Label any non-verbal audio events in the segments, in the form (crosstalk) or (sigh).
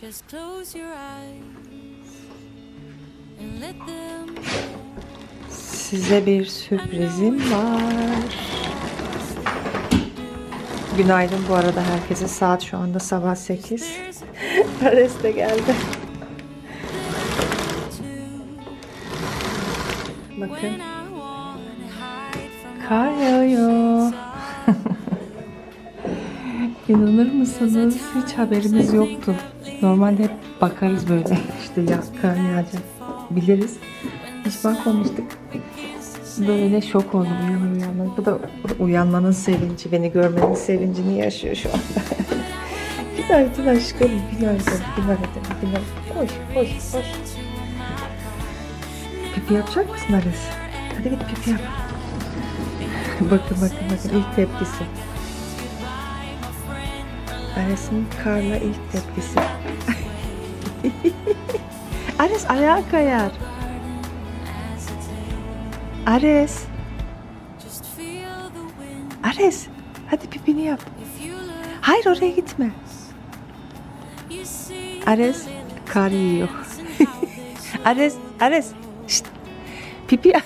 Just close your eyes and let them Size bir sürprizim var. Günaydın bu arada herkese. Saat şu anda sabah 8. (laughs) Ares de geldi. Bakın kar yağıyor. (laughs) İnanır mısınız? Hiç haberimiz yoktu. Normalde hep bakarız böyle. (laughs) İşte ya kar yağacak. Biliriz. Hiç bakmamıştık. Böyle şok oldum uyanır uyanmaz. Bu da uyanmanın sevinci, beni görmenin sevincini yaşıyor şu anda. (laughs) günaydın aşkım, günaydın, günaydın, günaydın. Koş, koş, koş. Pipi yapacak mısın Ares? Hadi git pipi yap. (laughs) bakın bakın bakın ilk tepkisi. Ares'in karla ilk tepkisi. (laughs) Ares ayağa kayar. Ares. Ares. Hadi pipini yap. Hayır oraya gitme. Ares kar yiyor. (laughs) Ares, Ares. Şşt. Pipi. (laughs)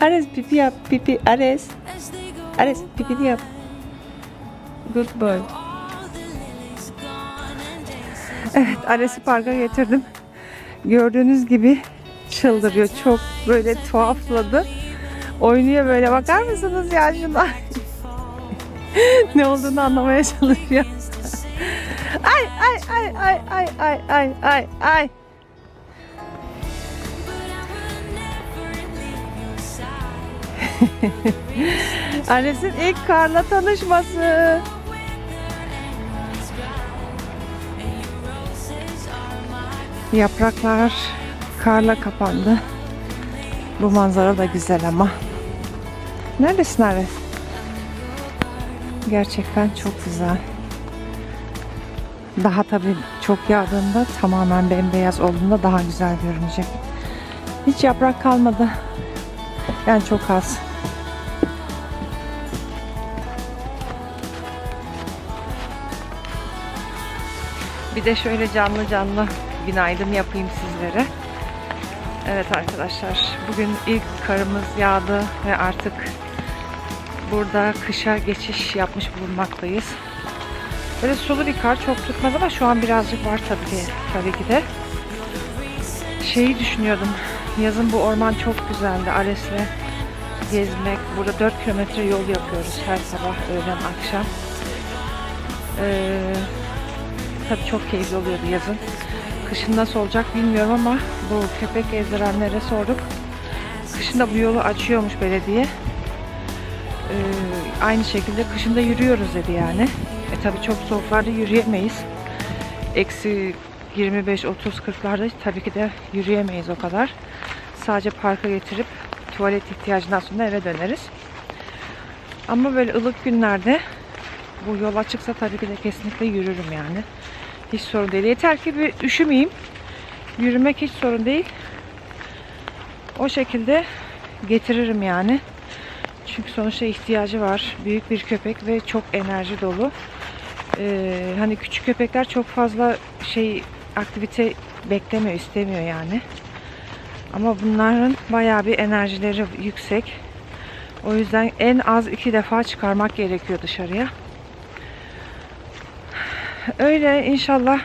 Ares pipi yap. Pipi. Ares. Ares pipini yap. Good boy. All the lilies gone and dancing. Evet Ares'i parka getirdim. Gördüğünüz gibi çıldırıyor. Çok böyle tuhafladı. Oynuyor böyle bakar mısınız ya şuna? (laughs) ne olduğunu anlamaya çalışıyor. (laughs) ay ay ay ay ay ay ay ay ay. (laughs) Ares'in ilk karla tanışması. Yapraklar karla kapandı. Bu manzara da güzel ama. Neredesin Ares? Gerçekten çok güzel. Daha tabii çok yağdığında tamamen bembeyaz olduğunda daha güzel görünecek. Hiç yaprak kalmadı. Yani çok az. Bir de şöyle canlı canlı günaydın yapayım sizlere. Evet arkadaşlar, bugün ilk karımız yağdı ve artık burada kışa geçiş yapmış bulunmaktayız. Böyle sulu bir kar çok tutmaz ama şu an birazcık var tabii tabii ki de. Şeyi düşünüyordum, yazın bu orman çok güzeldi. Ares'le gezmek, burada 4 kilometre yol yapıyoruz her sabah, öğlen, akşam. Ee, Tabii çok keyifli oluyordu yazın. Kışın nasıl olacak bilmiyorum ama bu köpek gezdirenlere sorduk. Kışın da bu yolu açıyormuş belediye. Ee, aynı şekilde kışın da yürüyoruz dedi yani. E tabii çok soğuklarda yürüyemeyiz. Eksi 25, 30, 40'larda tabii ki de yürüyemeyiz o kadar. Sadece parka getirip tuvalet ihtiyacından sonra eve döneriz. Ama böyle ılık günlerde bu yol açıksa tabii ki de kesinlikle yürürüm yani. Hiç sorun değil. Yeter ki bir üşümeyeyim. Yürümek hiç sorun değil. O şekilde getiririm yani. Çünkü sonuçta ihtiyacı var. Büyük bir köpek ve çok enerji dolu. Ee, hani küçük köpekler çok fazla şey aktivite beklemiyor, istemiyor yani. Ama bunların bayağı bir enerjileri yüksek. O yüzden en az iki defa çıkarmak gerekiyor dışarıya. Öyle inşallah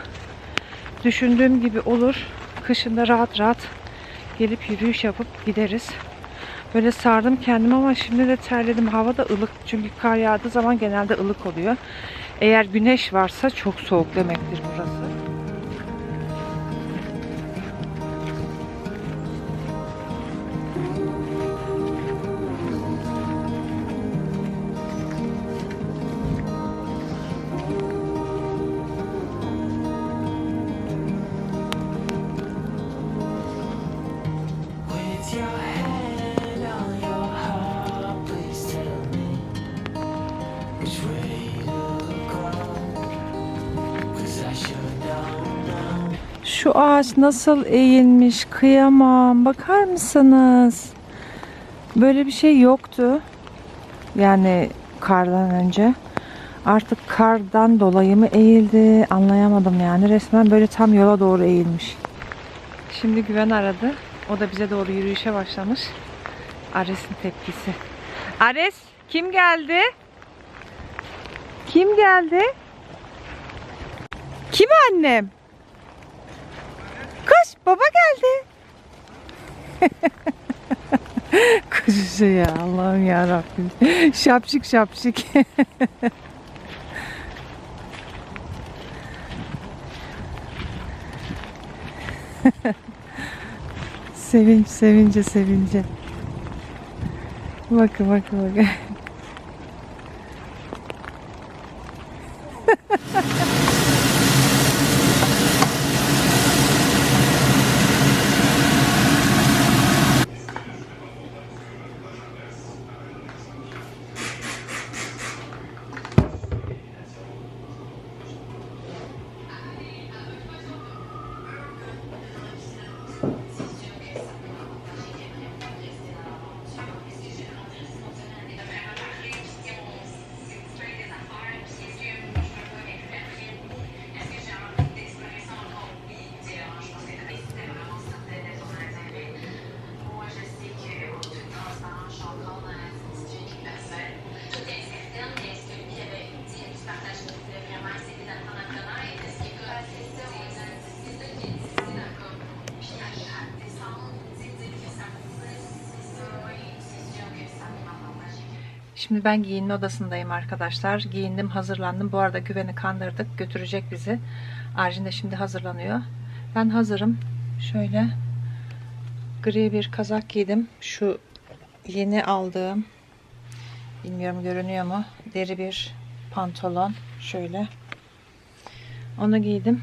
düşündüğüm gibi olur. Kışında rahat rahat gelip yürüyüş yapıp gideriz. Böyle sardım kendimi ama şimdi de terledim. Hava da ılık. Çünkü kar yağdığı zaman genelde ılık oluyor. Eğer güneş varsa çok soğuk demektir burası. Şu ağaç nasıl eğilmiş kıyamam. Bakar mısınız? Böyle bir şey yoktu. Yani kardan önce. Artık kardan dolayı mı eğildi anlayamadım yani. Resmen böyle tam yola doğru eğilmiş. Şimdi Güven aradı. O da bize doğru yürüyüşe başlamış. Ares'in tepkisi. Ares kim geldi? Kim geldi? Kim annem? Baba geldi. (laughs) Kuşu ya Allah'ım ya Rabbim. Şapşık şapşık. (laughs) sevinç sevince sevince. Bakın bakın bakın. Şimdi ben giyinme odasındayım arkadaşlar. Giyindim, hazırlandım. Bu arada güveni kandırdık. Götürecek bizi. Arjin de şimdi hazırlanıyor. Ben hazırım. Şöyle gri bir kazak giydim. Şu yeni aldığım bilmiyorum görünüyor mu? Deri bir pantolon. Şöyle. Onu giydim.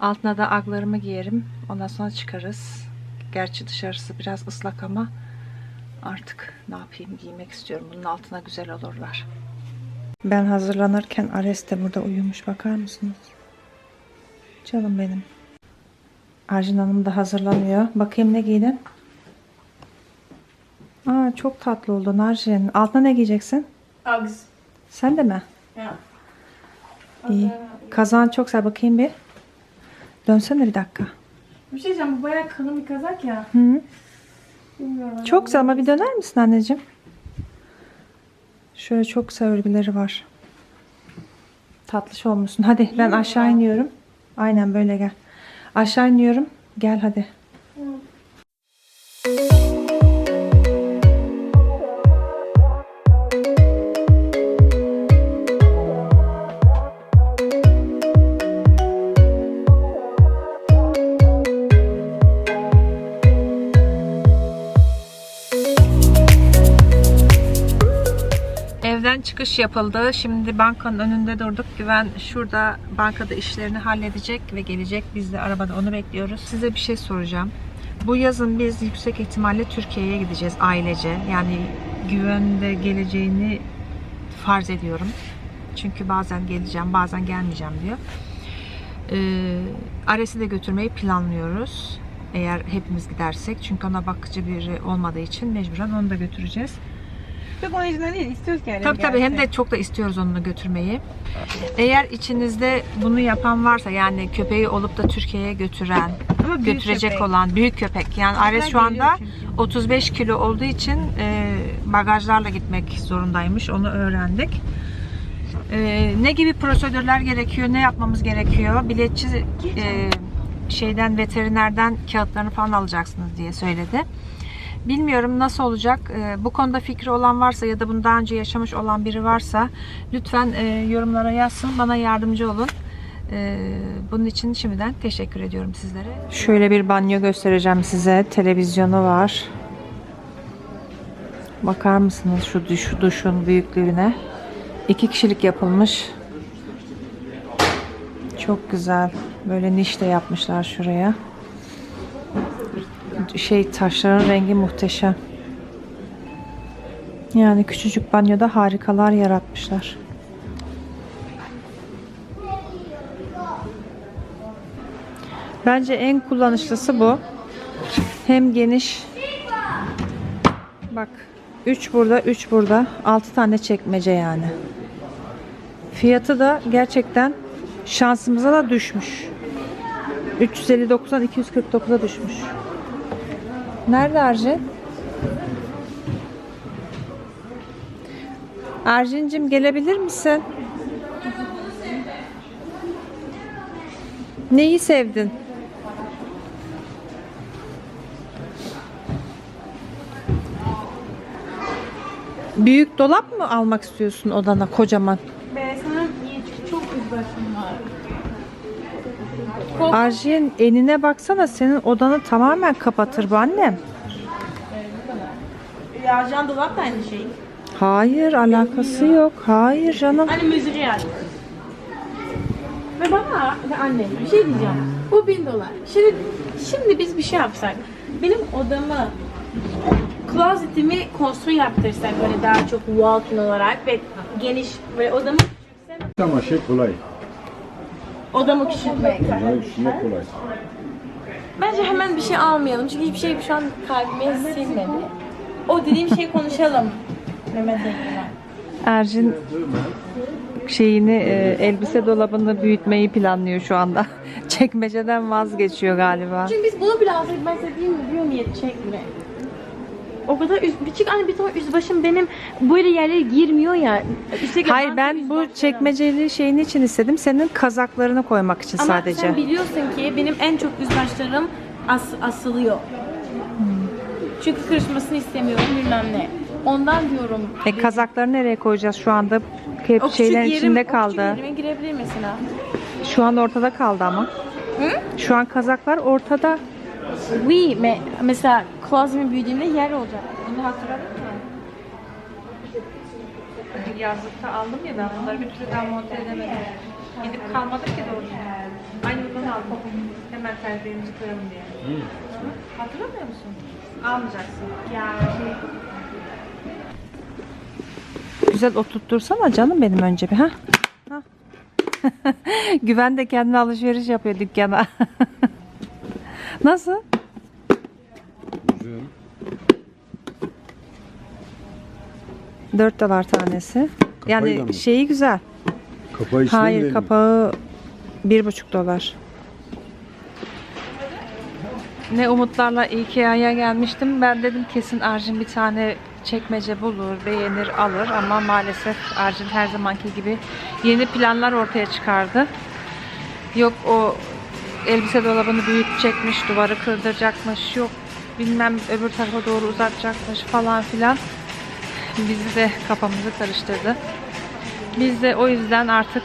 Altına da aglarımı giyerim. Ondan sonra çıkarız. Gerçi dışarısı biraz ıslak ama Artık ne yapayım giymek istiyorum. Bunun altına güzel olurlar. Ben hazırlanırken Ares de burada uyumuş. Bakar mısınız? Canım benim. Arjin Hanım da hazırlanıyor. Bakayım ne giydin? Aa çok tatlı oldun Arjin. Altına ne giyeceksin? Uggs. Sen de mi? Ja. İyi. Kazan çok güzel. Bakayım bir. Dönsene bir dakika. Bir şey diyeceğim bu bayağı kalın bir kazak ya. Hı. Bilmiyorum. Çok güzel ama bir döner misin anneciğim? Şöyle çok güzel örgüleri var. Tatlış olmuşsun. Hadi ben aşağı iniyorum. Aynen böyle gel. Aşağı iniyorum. Gel hadi. Çıkış yapıldı. Şimdi bankanın önünde durduk. Güven şurada bankada işlerini halledecek ve gelecek. Biz de arabada onu bekliyoruz. Size bir şey soracağım. Bu yazın biz yüksek ihtimalle Türkiye'ye gideceğiz ailece. Yani Güven de geleceğini farz ediyorum. Çünkü bazen geleceğim, bazen gelmeyeceğim diyor. Ee, Ares'i de götürmeyi planlıyoruz. Eğer hepimiz gidersek. Çünkü ona bakıcı biri olmadığı için mecburen onu da götüreceğiz. Çok yüzünden değil. İstiyoruz yani. Tabii tabii hem de çok da istiyoruz onunla götürmeyi. Eğer içinizde bunu yapan varsa yani köpeği olup da Türkiye'ye götüren, Ama büyük götürecek köpek. olan büyük köpek. Yani Ares şu anda geliyor çünkü. 35 kilo olduğu için e, bagajlarla gitmek zorundaymış. Onu öğrendik. E, ne gibi prosedürler gerekiyor, ne yapmamız gerekiyor? Biletçi e, şeyden veterinerden kağıtlarını falan alacaksınız diye söyledi. Bilmiyorum nasıl olacak. E, bu konuda fikri olan varsa ya da bunu daha önce yaşamış olan biri varsa lütfen e, yorumlara yazsın. Bana yardımcı olun. E, bunun için şimdiden teşekkür ediyorum sizlere. Şöyle bir banyo göstereceğim size. Televizyonu var. Bakar mısınız şu duş, duşun büyüklüğüne? İki kişilik yapılmış. Çok güzel. Böyle niş de yapmışlar şuraya. Şey taşların rengi muhteşem. Yani küçücük banyoda harikalar yaratmışlar. Bence en kullanışlısı bu. Hem geniş. Bak 3 burada 3 burada 6 tane çekmece yani. Fiyatı da gerçekten şansımıza da düşmüş. 359'dan 249'a düşmüş. Nerede Arjin? Arjin'cim gelebilir misin? Neyi sevdin? Büyük dolap mı almak istiyorsun odana kocaman? Ben sana iyi çok üzbaşım var. Arjin enine baksana senin odanı tamamen kapatır bu annem. Ya can dolap da aynı şey. Hayır alakası yok. Hayır canım. Hani müziği yer. Ve bana ve anne bir şey diyeceğim. Bu bin dolar. Şimdi, şimdi biz bir şey yapsak. Benim odamı closet'imi konstrü yaptırsak böyle daha çok walk-in olarak ve geniş ve odamı şey kolay. Odamı küçültmek. Kolay düşünmek kolay. Bence hemen bir şey almayalım çünkü hiçbir şey şu an kalbime silmedi. O dediğim şeyi konuşalım. Mehmet. Erjin şeyini e, elbise dolabını büyütmeyi planlıyor şu anda. (laughs) Çekmeceden vazgeçiyor galiba. Çünkü biz bunu bile alsak ben size diyeyim mi diyorum yetecek mi? O kadar üz, küçük hani bir tane yüzbaşım benim böyle yerlere girmiyor ya. Üstelik Hayır ben bu çekmeceli şeyin için istedim. Senin kazaklarını koymak için Ama sadece. sen biliyorsun ki benim en çok yüzbaşlarım as, asılıyor. Çünkü kırışmasını istemiyorum bilmem ne. Ondan diyorum. E, kazakları nereye koyacağız şu anda? Hep o şeylerin yerim, içinde o küçük kaldı. girebilir mesela. Şu an ortada kaldı ama. Şu an kazaklar ortada. Oui, me, mesela closet'im büyüdüğümde yer olacak. Bunu hatırladın mı? Yazlıkta aldım ya ben bunları bir türlü daha monte edemedim. Gidip kalmadık ki doğru. Aynı buradan aldım. Hemen terbiyeimizi koyalım diye. Hatırlamıyor musun? Almayacaksın. Ya şey, Güzel oturtursana canım benim önce bir ha. ha. (laughs) Güven de kendine alışveriş yapıyor dükkana. (laughs) Nasıl? Güzel. 4 dolar tanesi. Kapağıyla Yani mı? şeyi güzel. Kapağı içinde Hayır mi? kapağı bir buçuk dolar. Ne umutlarla Ikea'ya gelmiştim. Ben dedim kesin Arjin bir tane çekmece bulur, beğenir, alır ama maalesef Arjin her zamanki gibi yeni planlar ortaya çıkardı. Yok o elbise dolabını büyütecekmiş, duvarı kırdıracakmış, yok bilmem öbür tarafa doğru uzatacakmış falan filan. Bizi de kafamızı karıştırdı. Biz de o yüzden artık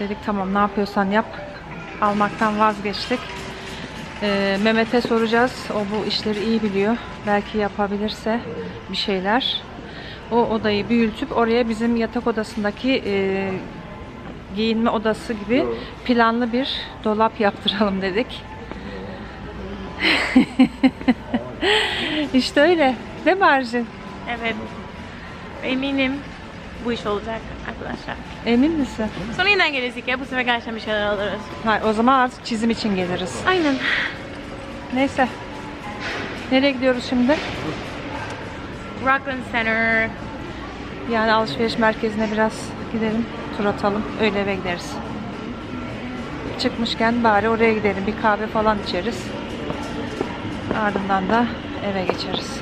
dedik tamam ne yapıyorsan yap. Almaktan vazgeçtik. Ee, Mehmet'e soracağız. O bu işleri iyi biliyor. Belki yapabilirse bir şeyler. O odayı büyütüp oraya bizim yatak odasındaki e, giyinme odası gibi planlı bir dolap yaptıralım dedik. (laughs) işte öyle. Değil mi Arjin? evet. Eminim bu iş olacak arkadaşlar. Emin misin? Sonra yeniden gelirsek ya bu sefer gerçekten bir şeyler alırız. Hayır, o zaman artık çizim için geliriz. Aynen. Neyse. Nereye gidiyoruz şimdi? Rockland Center. Yani alışveriş merkezine biraz gidelim, tur atalım, öyle eve gideriz. Çıkmışken bari oraya gidelim, bir kahve falan içeriz. Ardından da eve geçeriz.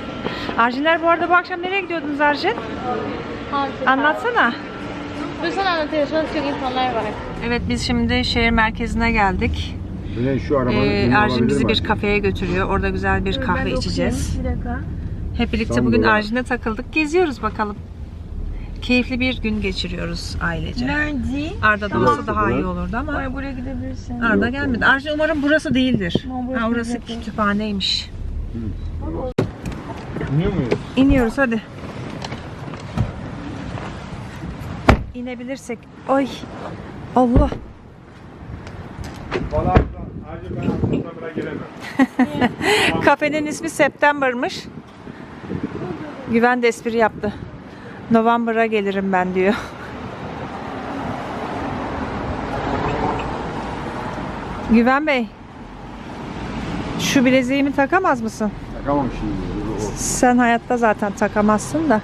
Arjinler bu arada bu akşam nereye gidiyordunuz Arjin? Anlatsana. Dur sana anlatayım. Şu an çok insanlar var. Evet biz şimdi şehir merkezine geldik. Güney şu arabanın Ee, Arjin bizi mi bir kafeye götürüyor. Orada güzel bir kahve içeceğiz. Bir dakika. Hep birlikte Tam bugün dolar. Arjin'e takıldık. Geziyoruz bakalım. Keyifli bir gün geçiriyoruz ailece. Nerede? Arda da olsa daha iyi olurdu ama Ay buraya gidebilirsin. Arda gelmedi. Arjin umarım burası değildir. Tamam, burası Ha, orası değil. kütüphaneymiş. Dinliyor muyuz? İniyoruz hadi. İnebilirsek. Ay. Allah. Valla acil ben Antalya'ya gelemem. (laughs) Kafenin ismi September'mış. Güven de espri yaptı. November'a gelirim ben diyor. Güven Bey. Şu bileziğimi takamaz mısın? Takamam şimdi. Sen hayatta zaten takamazsın da.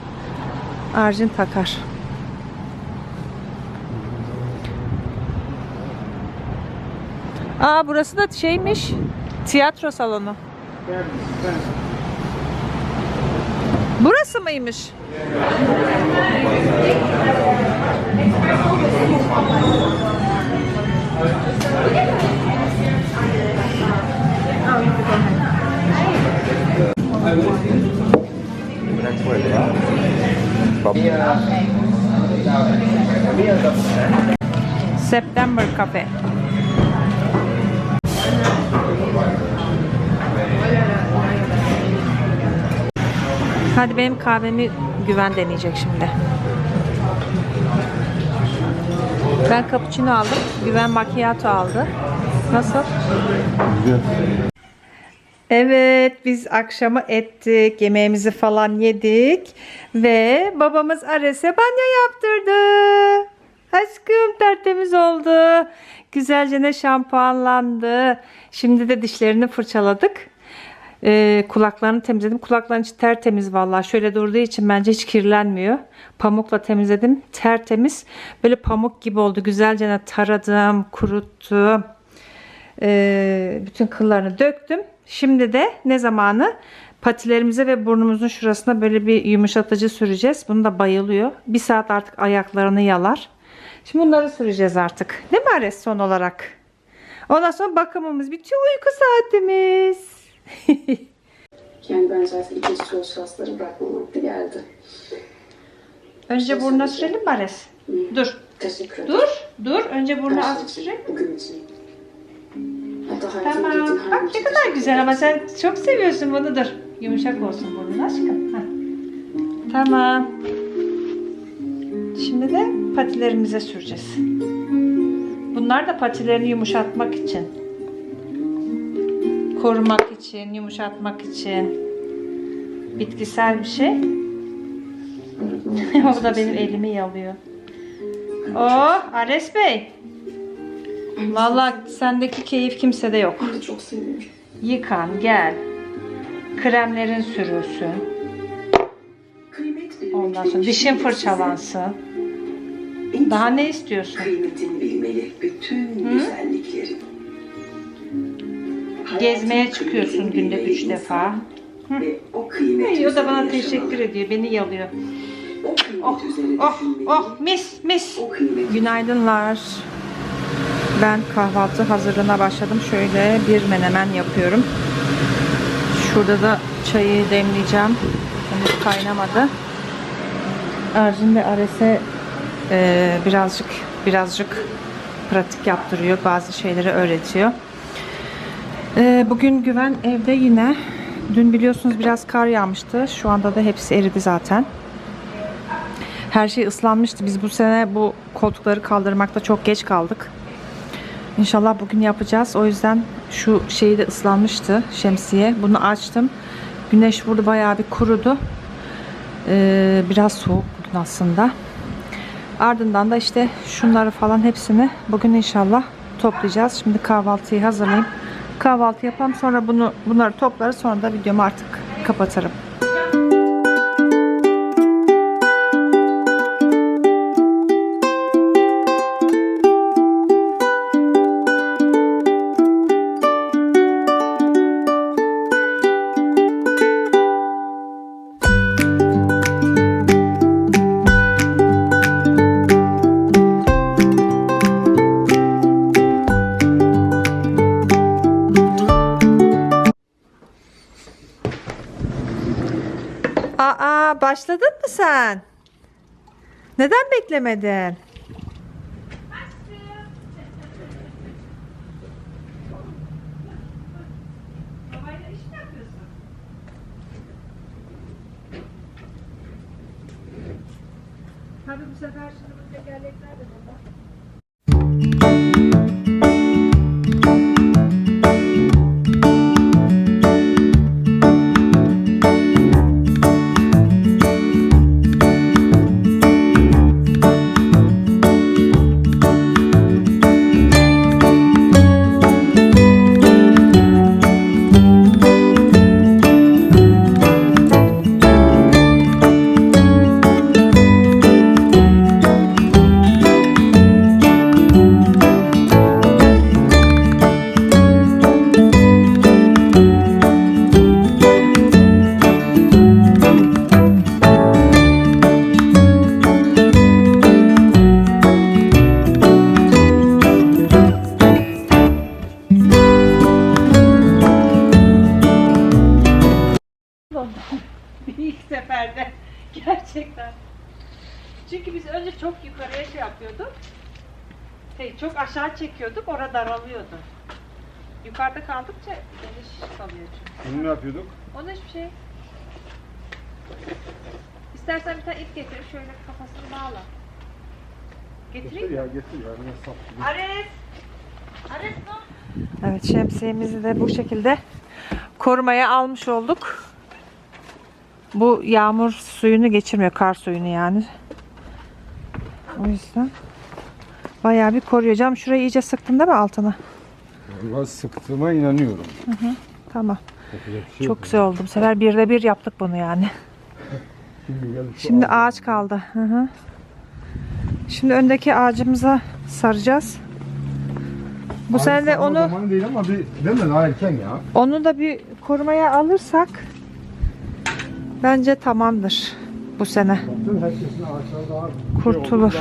Arjun takar. Aa burası da şeymiş. Tiyatro salonu. Ben, ben. Burası mıymış? September Cafe. Hadi benim kahvemi güven deneyecek şimdi. Ben cappuccino aldım. Güven macchiato aldı. Nasıl? Güzel. Evet, biz akşamı ettik, yemeğimizi falan yedik ve babamız Ares'e banyo yaptırdı. Aşkım tertemiz oldu. Güzelce ne şampuanlandı. Şimdi de dişlerini fırçaladık. Ee, kulaklarını temizledim. Kulakların içi tertemiz vallahi. Şöyle durduğu için bence hiç kirlenmiyor. Pamukla temizledim. Tertemiz. Böyle pamuk gibi oldu. Güzelce taradım, kuruttum. Ee, bütün kıllarını döktüm. Şimdi de ne zamanı patilerimize ve burnumuzun şurasına böyle bir yumuşatıcı süreceğiz. Bunu da bayılıyor. Bir saat artık ayaklarını yalar. Şimdi bunları süreceğiz artık. Değil mi Ares son olarak? Ondan sonra bakımımız bitiyor. Uyku saatimiz. (laughs) Yani ben zaten ikinci söz şansları bırakmam vakti geldi. Önce burnuna sürelim mi Ares? Dur. Teşekkür ederim. Dur. Dur. Önce burnuna azıcık sürelim. Bugün için. Tamam. Bak ne kadar güzel ama sen çok seviyorsun bunu. Dur. Yumuşak olsun burnun aşkım. Heh. Tamam. Şimdi de patilerimize süreceğiz. Bunlar da patilerini yumuşatmak için. Korumak için, yumuşatmak için. Bitkisel bir şey. (laughs) o da benim elimi yalıyor. Oh, Ares Bey. Vallahi sendeki keyif kimsede yok. Ben çok seviyorum. Yıkan, gel. Kremlerin sürülsün. Ondan sonra dişin fırçalansın. Daha ne istiyorsun? Kıymetin bilmeli bütün güzellikleri. Gezmeye çıkıyorsun günde üç defa. Ve o da bana teşekkür ediyor. Beni yalıyor. Oh, oh, oh, mis, mis. Günaydınlar. Ben kahvaltı hazırlığına başladım. Şöyle bir menemen yapıyorum. Şurada da çayı demleyeceğim. Henüz kaynamadı. Arjun ve Ares'e e, birazcık birazcık pratik yaptırıyor. Bazı şeyleri öğretiyor. E, bugün Güven evde yine. Dün biliyorsunuz biraz kar yağmıştı. Şu anda da hepsi eridi zaten. Her şey ıslanmıştı. Biz bu sene bu koltukları kaldırmakta çok geç kaldık. İnşallah bugün yapacağız. O yüzden şu şeyi de ıslanmıştı şemsiye. Bunu açtım. Güneş vurdu bayağı bir kurudu. Ee, biraz soğuk bugün aslında. Ardından da işte şunları falan hepsini bugün inşallah toplayacağız. Şimdi kahvaltıyı hazırlayayım. Kahvaltı yapalım sonra bunu bunları toplarız sonra da videomu artık kapatırım. Başladın mı sen? Neden beklemedin? Bunu ne yapıyorduk? Onun hiçbir şey. İstersen bir tane ip getir, şöyle kafasını bağla. Getireyim mi? ya getir ya. Biraz saf. Ares! Ares ne? Evet şemsiyemizi de bu şekilde korumaya almış olduk. Bu yağmur suyunu geçirmiyor, kar suyunu yani. O yüzden bayağı bir koruyor. Cam şurayı iyice sıktın değil mi altına? Vallahi sıktığıma inanıyorum. Tamam. Yapacak bir şey Çok güzel oldu. Bu sefer birde bir yaptık bunu yani. Şimdi, (laughs) Şimdi ağaç kaldı. Hı hı. Şimdi öndeki ağacımıza saracağız. Bu sene de onu değil ama bir değil mi? Daha erken ya. onu da bir korumaya alırsak bence tamamdır bu sene. Daha şey Kurtulur.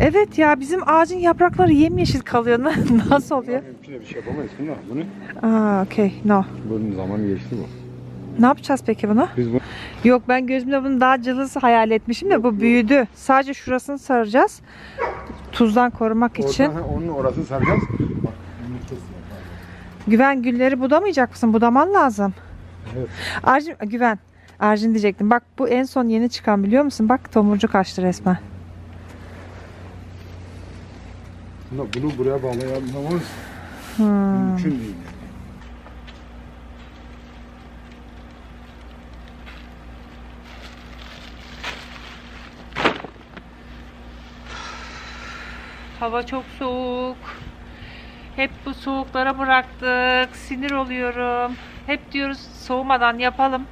Evet ya bizim ağacın yaprakları yemyeşil kalıyor. (laughs) Nasıl oluyor? Mümkün bir şey yapamayız buna. Bunu Aa, okey. No. bunun zamanı geçti bu. Ne yapacağız peki bunu? Biz bu Yok ben gözümde bunu daha cılız hayal etmişim de bu büyüdü. Sadece şurasını saracağız. Tuzdan korumak için. Oradan, ha, onun orasını saracağız. Bak bunu. Güven gülleri budamayacak mısın? Budaman lazım. Evet. Arjin, Güven. Arjin diyecektim. Bak bu en son yeni çıkan biliyor musun? Bak tomurcuk açtı resmen. Bunu, bunu buraya bağlayamamız Hmm. mümkün değil. Hava çok soğuk. Hep bu soğuklara bıraktık. Sinir oluyorum. Hep diyoruz soğumadan yapalım.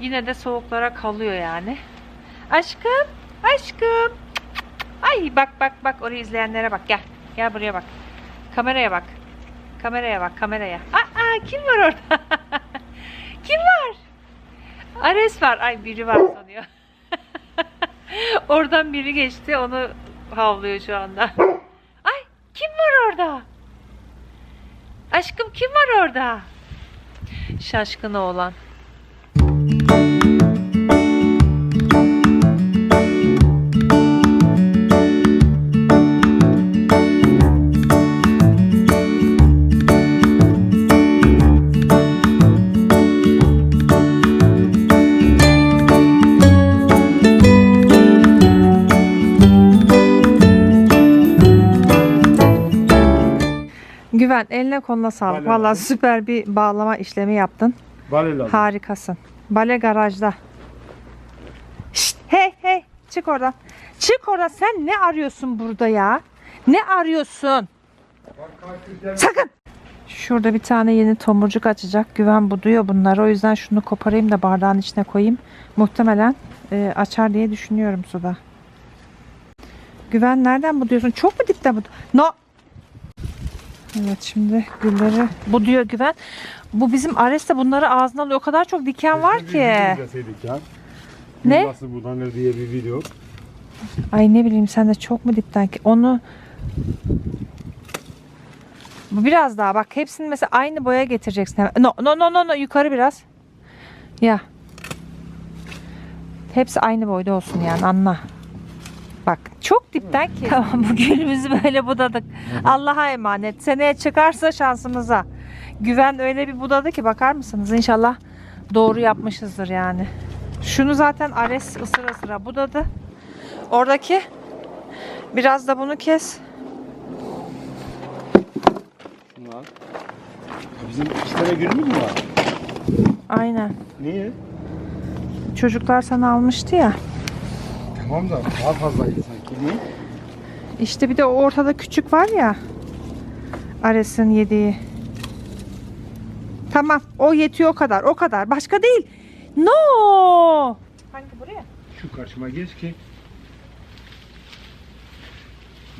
Yine de soğuklara kalıyor yani. Aşkım, aşkım. Ay bak bak bak orayı izleyenlere bak gel. Gel buraya bak. Kameraya bak. Kameraya bak kameraya. Aa kim var orada? (laughs) kim var? Ares var. Ay biri var sanıyor. (laughs) Oradan biri geçti onu havlıyor şu anda. Ay kim var orada? Aşkım kim var orada? Şaşkın oğlan. Güven eline koluna sağlık. Bale Vallahi lazım. süper bir bağlama işlemi yaptın. Bale lazım. Harikasın. Bale garajda. Şşt, hey hey çık oradan. Çık oradan. Sen ne arıyorsun burada ya? Ne arıyorsun? Sakın. Şurada bir tane yeni tomurcuk açacak. Güven buduyor bunları. O yüzden şunu koparayım da bardağın içine koyayım. Muhtemelen e, açar diye düşünüyorum suda. Güven nereden buduyorsun? Çok mu dipten bud? No. Evet şimdi gülleri buduyor Güven. Bu bizim Ares'te bunları ağzına alıyor. O kadar çok diken var ki. ya. Ne? Nasıl budanır diye bir video. Ay ne bileyim sen de çok mu dipten ki? Onu bu biraz daha bak hepsini mesela aynı boya getireceksin. No no no no, no. yukarı biraz. Ya. Hepsi aynı boyda olsun yani anla. Bak çok dipten ki. Tamam bu gülümüzü (laughs) böyle budadık. Allah'a emanet. Seneye çıkarsa şansımıza. Güven öyle bir budadı ki bakar mısınız? İnşallah doğru yapmışızdır yani. Şunu zaten Ares ısıra ısıra budadı. Oradaki biraz da bunu kes. Şunu al. Bizim iki tane gülümüz mü var? Aynen. Niye? Çocuklar sana almıştı ya. Tamam da daha fazlaydı sanki. Niye? İşte bir de ortada küçük var ya. Ares'in yediği. Tamam. O yetiyor o kadar. O kadar. Başka değil. No. Hangi buraya? Şu karşıma geç ki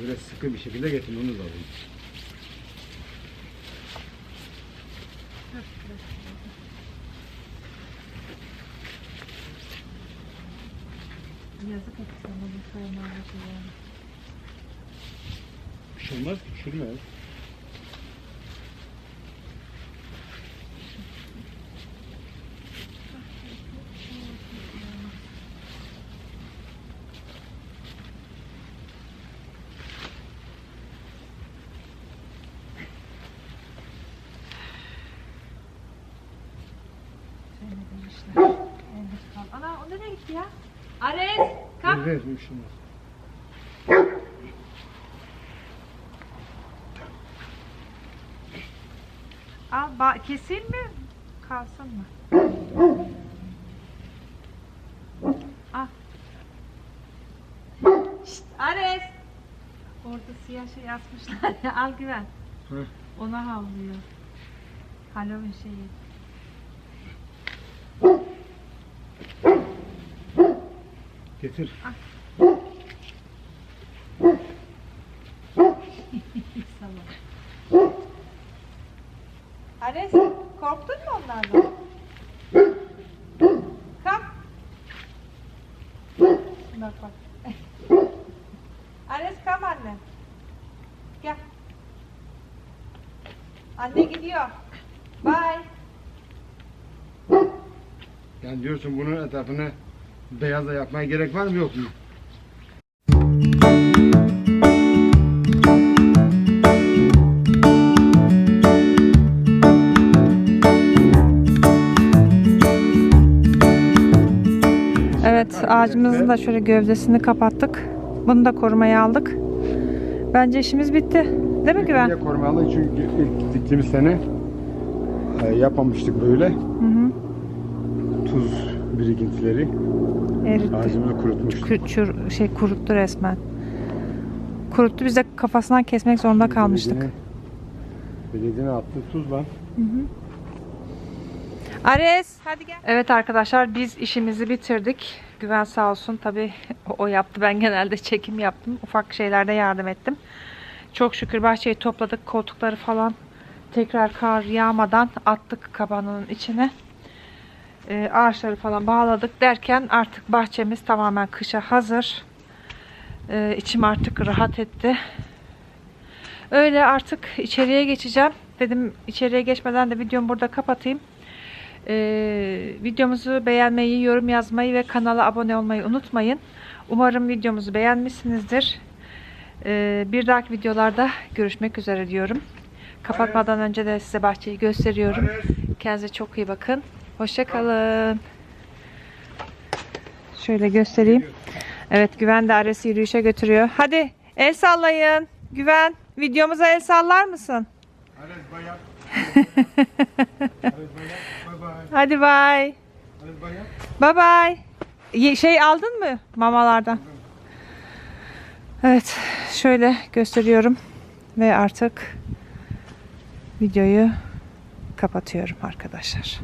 böyle sıkı bir şekilde getirmemiz lazım. Yazık et sana bu sayılarla Bir şey olmaz ki düşürmez. Ana o nereye gitti ya? Ares şimdi. Al ba- keseyim mi? Kalsın mı? Al. Şşt, Ares. Orada siyah şey yazmışlar ya. Al güven. Hı. Ona havlıyor. Halloween şeyi. Getir. Ares Bak. Ares kam anne. Gel. Anne gidiyor. Bye. Yani diyorsun bunun etrafını beyazla yapmaya gerek var mı yok mu? Ağacımızın da şöyle gövdesini kapattık. Bunu da korumaya aldık. Bence işimiz bitti. Değil mi Güven? Niye korumalı? Çünkü ilk diktiğimiz sene e, yapmamıştık böyle. Hı hı. Tuz birikintileri Eritti. ağacımızı kurutmuştuk. Kü- çür- şey kuruttu resmen. Kuruttu biz de kafasından kesmek zorunda kalmıştık. Belediyenin- Belediyenin attığı tuz var. Ares hadi gel. Evet arkadaşlar biz işimizi bitirdik. Güven sağ olsun tabi o yaptı. Ben genelde çekim yaptım. Ufak şeylerde yardım ettim. Çok şükür bahçeyi topladık. Koltukları falan tekrar kar yağmadan attık kabanın içine. Ee, ağaçları falan bağladık derken artık bahçemiz tamamen kışa hazır. Ee, içim artık rahat etti. Öyle artık içeriye geçeceğim. Dedim içeriye geçmeden de videomu burada kapatayım. Ee, videomuzu beğenmeyi, yorum yazmayı ve kanala abone olmayı unutmayın. Umarım videomuzu beğenmişsinizdir. Ee, bir dahaki videolarda görüşmek üzere diyorum. Kapatmadan önce de size bahçeyi gösteriyorum. Kendinize çok iyi bakın. Hoşçakalın. Şöyle göstereyim. Evet Güven de Ares'i yürüyüşe götürüyor. Hadi el sallayın. Güven videomuza el sallar mısın? Ares bayak. (laughs) Hadi bay. Bye bye. Ye- Şey aldın mı mamalardan? Evet, şöyle gösteriyorum ve artık videoyu kapatıyorum arkadaşlar.